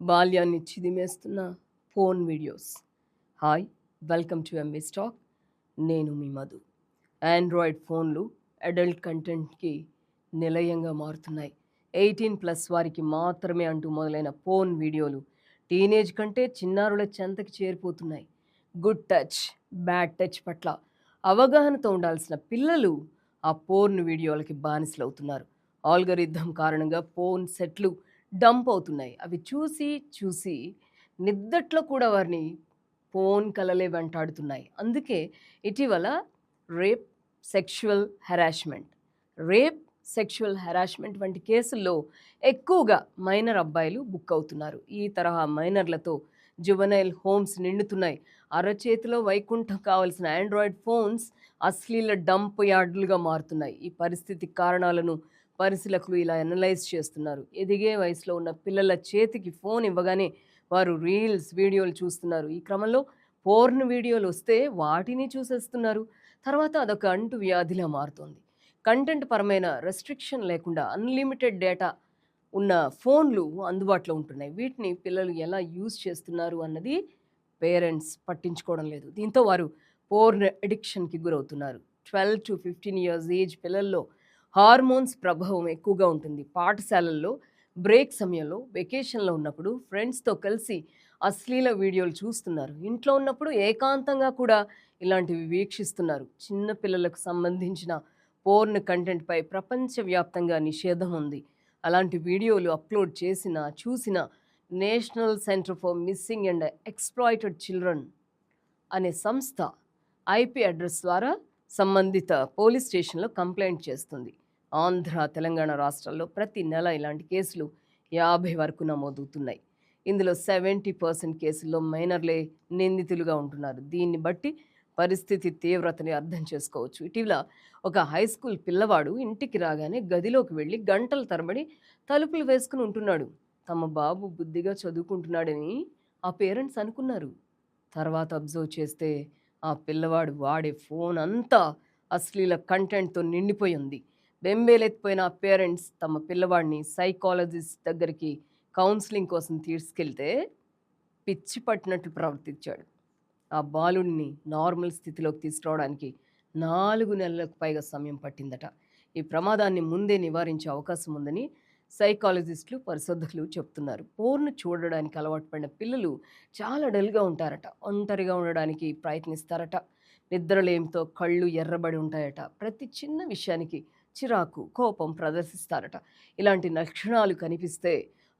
బాల్యాన్ని చిదిమేస్తున్న phone videos. Hi welcome to MB stock. నేను మీ Madhu. Android ఫోన్లు అడల్ట్ కంటెంట్కి నిలయంగా మారుతున్నాయి. ఎయిటీన్ ప్లస్ వారికి మాత్రమే అంటూ మొదలైన ఫోన్ వీడియోలు టీనేజ్ కంటే చిన్నారుల చెంతకి చేరిపోతున్నాయి. గుడ్ టచ్ బ్యాడ్ టచ్ పట్ల అవగాహనతో ఉండాల్సిన పిల్లలు ఆ పోర్న్ వీడియోలకి బానిసలు అవుతున్నారు ఆల్గరిథం కారణంగా ఫోన్ సెట్లు డంప్ అవుతున్నాయి. అవి చూసి చూసి నిద్దట్లో కూడా వారిని ఫోన్ కలలే వెంటాడుతున్నాయి. అందుకే ఇటీవల rape sexual harassment. Rape sexual harassment వంటి కేసుల్లో ఎక్కువగా మైనర్ అబ్బాయిలు బుక్ అవుతున్నారు. ఈ తరహా మైనర్లతో జువనైల్ హోమ్స్ నిండుతున్నాయి. అరచేతిలో వైకుంఠం కావలసిన ఆండ్రాయిడ్ ఫోన్స్ అశ్లీల డంప్ యార్డులుగా మారుతున్నాయి. ఈ పరిస్థితి కారణాలను పరిశీలకులు ఇలా అనలైజ్ చేస్తున్నారు. ఎదిగే వయసులో ఉన్న పిల్లల చేతికి ఫోన్ ఇవ్వగానే వారు రీల్స్ వీడియోలు చూస్తున్నారు. ఈ క్రమంలో పోర్న్ వీడియోలు వస్తే వాటిని చూసేస్తున్నారు. తర్వాత అదొక అంటు వ్యాధిలా మారుతోంది. కంటెంట్ పరమైన రెస్ట్రిక్షన్ లేకుండా అన్లిమిటెడ్ డేటా ఉన్న ఫోన్లు అందుబాటులో ఉంటున్నాయి. వీటిని పిల్లలు ఎలా యూజ్ చేస్తున్నారు అన్నది పేరెంట్స్ పట్టించుకోవడం లేదు. దీంతో వారు పోర్న్ అడిక్షన్కి గురవుతున్నారు. Twelve to fifteen years age పిల్లల్లో హార్మోన్స్ ప్రభావం ఎక్కువగా ఉంటుంది. పాఠశాలల్లో బ్రేక్ సమయంలో వెకేషన్లో ఉన్నప్పుడు ఫ్రెండ్స్తో కలిసి అశ్లీల వీడియోలు చూస్తున్నారు. ఇంట్లో ఉన్నప్పుడు ఏకాంతంగా కూడా ఇలాంటివి వీక్షిస్తున్నారు. చిన్న పిల్లలకు సంబంధించిన పోర్న్ కంటెంట్పై ప్రపంచవ్యాప్తంగా నిషేధం ఉంది. అలాంటి వీడియోలు అప్లోడ్ చేసిన చూసిన national centre for missing and exploited children అనే సంస్థ ఐపీ అడ్రస్ ద్వారా సంబంధిత పోలీస్ స్టేషన్లో కంప్లైంట్ చేస్తుంది. ఆంధ్ర తెలంగాణ రాష్ట్రాల్లో ప్రతి నెల ఇలాంటి కేసులు యాభై వరకు నమోదవుతున్నాయి. ఇందులో సెవెంటీ పర్సెంట్ కేసుల్లో మైనర్లే నిందితులుగా ఉంటున్నారు. దీన్ని బట్టి పరిస్థితి తీవ్రతని అర్థం చేసుకోవచ్చు. ఇటీవల ఒక హై స్కూల్ పిల్లవాడు ఇంటికి రాగానే గదిలోకి వెళ్ళి గంటల తరబడి తలుపులు వేసుకుని ఉంటున్నాడు. తమ బాబు బుద్ధిగా చదువుకుంటున్నాడని ఆ పేరెంట్స్ అనుకున్నారు. తర్వాత అబ్జర్వ్ చేస్తే ఆ పిల్లవాడు వాడే ఫోన్ అంతా అశ్లీల కంటెంట్తో నిండిపోయి ఉంది. బెంబేలెత్తిపోయిన పేరెంట్స్ తమ పిల్లవాడిని సైకాలజిస్ట్ దగ్గరికి కౌన్సిలింగ్ కోసం తీసుకెళ్తే పిచ్చి పట్టినట్లు ప్రవర్తించాడు. ఆ బాలుడిని నార్మల్ స్థితిలోకి తీసుకురావడానికి నాలుగు నెలలకు పైగా సమయం పట్టిందట. ఈ ప్రమాదాన్ని ముందే నివారించే అవకాశం ఉందని సైకాలజిస్టులు పరిశోధకులు చెప్తున్నారు. పోర్ను చూడడానికి అలవాటు పడిన పిల్లలు చాలా డల్గా ఉంటారట. ఒంటరిగా ఉండడానికి ప్రయత్నిస్తారట. నిద్రలేమితో కళ్ళు ఎర్రబడి ఉంటాయట. ప్రతి చిన్న విషయానికి చిరాకు కోపం ప్రదర్శిస్తారట. ఇలాంటి లక్షణాలు కనిపిస్తే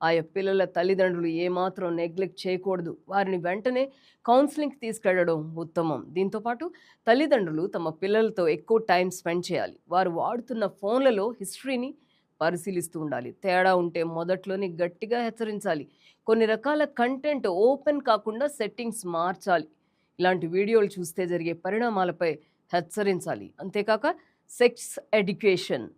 ఆయా పిల్లల తల్లిదండ్రులు ఏమాత్రం నెగ్లెక్ట్ చేయకూడదు. వారిని వెంటనే కౌన్సిలింగ్కి తీసుకెళ్ళడం ఉత్తమం. దీంతోపాటు తల్లిదండ్రులు తమ పిల్లలతో ఎక్కువ టైం స్పెండ్ చేయాలి. వారు వాడుతున్న ఫోన్లలో హిస్టరీని పరిశీలిస్తూ ఉండాలి. తేడా ఉంటే మొదట్లోనే గట్టిగా హెచ్చరించాలి. కొన్ని రకాల కంటెంట్ ఓపెన్ కాకుండా సెట్టింగ్స్ మార్చాలి. ఇలాంటి వీడియోలు చూస్తే జరిగే పరిణామాలపై హెచ్చరించాలి. అంతేకాక సెక్స్ ఎడ్యుకేషన్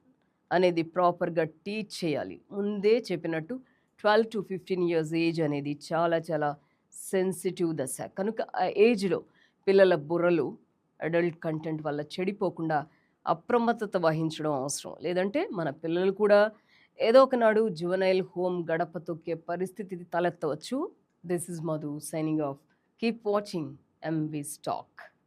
అనేది ప్రాపర్గా టీచ్ చేయాలి. ముందే చెప్పినట్టు twelve to fifteen years age అనేది చాలా చాలా సెన్సిటివ్ దశ. కనుక ఆ ఏజ్లో పిల్లల బుర్రలు అడల్ట్ కంటెంట్ వల్ల చెడిపోకుండా అప్రమత్తత వహించడం అవసరం. లేదంటే మన పిల్లలు కూడా ఏదో ఒకనాడు జువనైల్ హోమ్ గడప తొక్కే పరిస్థితి తలెత్తవచ్చు. This is Madhu signing off. Keep watching MV stock.